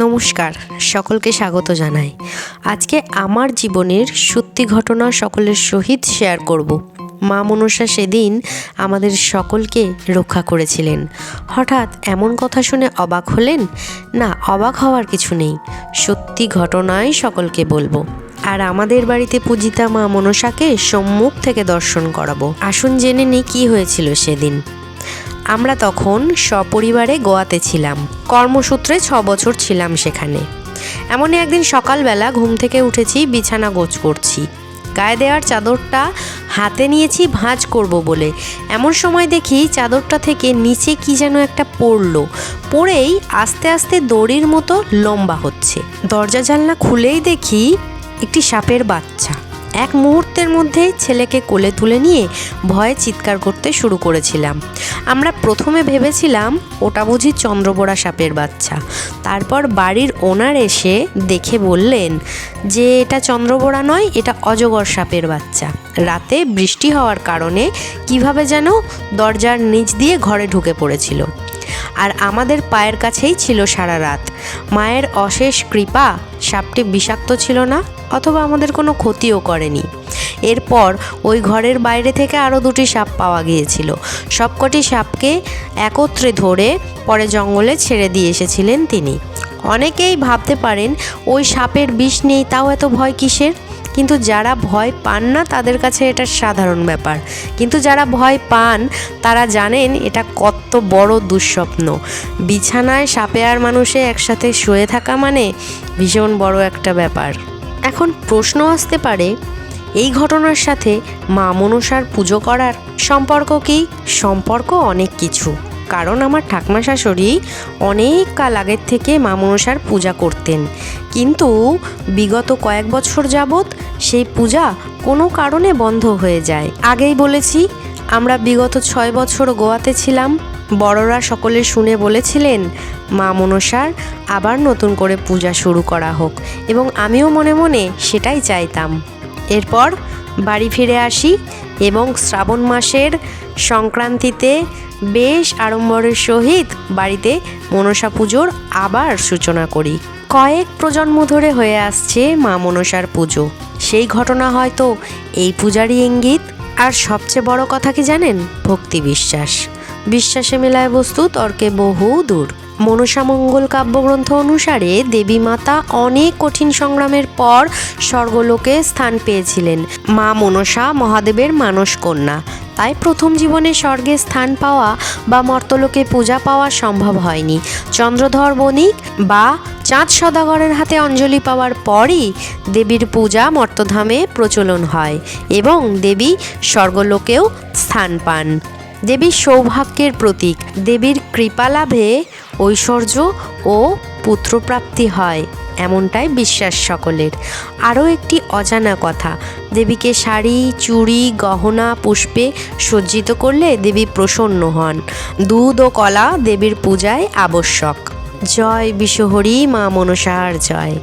নমস্কার, সকলকে স্বাগত জানাই। আজকে আমার জীবনের সত্যি ঘটনা সকলের সহিত শেয়ার করব। মা মনসা সেদিন আমাদের সকলকে রক্ষা করেছিলেন। হঠাৎ এমন কথা শুনে অবাক হলেন? না, অবাক হওয়ার কিছু নেই। সত্যি ঘটনাই সকলকে বলব। আর আমাদের বাড়িতে পূজিতা মা মনসাকে সম্মুখ থেকে দর্শন করাবো। আসুন জেনে নিই কী হয়েছিল সেদিন। আমরা তখন সপরিবারে গোয়াতে ছিলাম। কর্মসূত্রে ছ বছর ছিলাম সেখানে। এমনই একদিন সকালবেলা ঘুম থেকে উঠেছি, বিছানা গোছ করছি। গায়ে দেওয়ার চাদরটা হাতে নিয়েছি, ভাঁজ করব বলে। এমন সময় দেখি চাদরটা থেকে নিচে কি যেন একটা পড়ল। পড়েই আস্তে আস্তে দড়ির মতো লম্বা হচ্ছে। দরজা জানলা খুলেই দেখি একটি সাপের বাচ্চা। এক মুহূর্তের মধ্যেই ছেলেকে কোলে তুলে নিয়ে ভয়ে চিৎকার করতে শুরু করেছিলাম। আমরা প্রথমে ভেবেছিলাম ওটা বুঝি চন্দ্রবোড়া সাপের বাচ্চা। তারপর বাড়ির ওনার এসে দেখে বললেন যে, এটা চন্দ্রবোড়া নয়, এটা অজগর সাপের বাচ্চা। রাতে বৃষ্টি হওয়ার কারণে কীভাবে যেন দরজার নিচ দিয়ে ঘরে ঢুকে পড়েছিল। আর আমাদের পায়ের কাছেই ছিল সারা রাত। মায়ের অশেষ কৃপা সাপটি বিষাক্ত ছিল না, অথবা আমাদের কোনো ক্ষতিও করেনি। এরপর ওই ঘরের বাইরে থেকে আরও দুটি সাপ পাওয়া গিয়েছিল। সবকটি সাপকে একত্রে ধরে পরে জঙ্গলে ছেড়ে দিয়ে এসেছিলেন তিনি। অনেকেই ভাবতে পারেন, ওই সাপের বিষ নেই, তাও এত ভয় কিসের? কিন্তু যারা ভয় পান না, তাদের কাছে এটা সাধারণ ব্যাপার। কিন্তু যারা ভয় পান, তারা জানেন এটা কত বড় দুঃস্বপ্ন। বিছানায় সাপে আর মানুষে একসাথে শুয়ে থাকা মানে ভীষণ বড় একটা ব্যাপার। এখন প্রশ্ন আসতে পারে, এই ঘটনার সাথে মা মনসার পুজো করার সম্পর্ক কি? সম্পর্ক অনেক কিছু। কারণ আমার ঠাকমা শাশুড়ি অনেক কাল আগের থেকে মা মনসার পূজা করতেন। কিন্তু বিগত কয়েক বছর যাবৎ সেই পূজা কোনো কারণে বন্ধ হয়ে যায়। আগেই বলেছি, আমরা বিগত ছয় বছর গোয়াতে ছিলাম। বড়রা সকলে শুনে বলেছিলেন, মা মনসার আবার নতুন করে পূজা শুরু করা হোক। এবং আমিও মনে মনে সেটাই চাইতাম। এরপর বাড়ি ফিরে আসি এবং শ্রাবণ মাসের সংক্রান্তিতে বেশ আড়ম্বরের সহিত বাড়িতে মনসা পুজোর আবার সূচনা করি। কয়েক প্রজন্ম ধরে হয়ে আসছে মা মনসার পুজো। সেই ঘটনা হয়তো এই পূজারই ইঙ্গিত। আর সবচেয়ে বড় কথা কি জানেন? ভক্তি বিশ্বাস। বিশ্বাসে মেলায় বস্তু, তর্কে বহু দূর। মনসামঙ্গল কাব্যগ্রন্থ অনুসারে দেবী মাতা অনেক কঠিন সংগ্রামের পর স্বর্গলোকে স্থান পেয়েছিলেন। মা মনসা মহাদেবের মানস কন্যা। তাই প্রথম জীবনে স্বর্গে স্থান পাওয়া বা মর্তলোকে পূজা পাওয়া সম্ভব হয়নি। চন্দ্রধর বণিক বা চাঁদ সদাগরের হাতে অঞ্জলি পাওয়ার পরই দেবীর পূজা মর্তধামে প্রচলন হয় এবং দেবী স্বর্গলোকেও স্থান পান। দেবীর সৌভাগ্যের প্রতীক, দেবীর কৃপা লাভে ঐশ্বর্য ও পুত্রপ্রাপ্তি হয়, এমনটাই বিশ্বাস সকলের। আরও একটি অজানা কথা, দেবীকে শাড়ি, চুড়ি, গহনা, পুষ্পে সজ্জিত করলে দেবী প্রসন্ন হন। দুধ ও কলা দেবীর পূজায় আবশ্যক। জয় বিশ্বহরি মা মনসার জয়।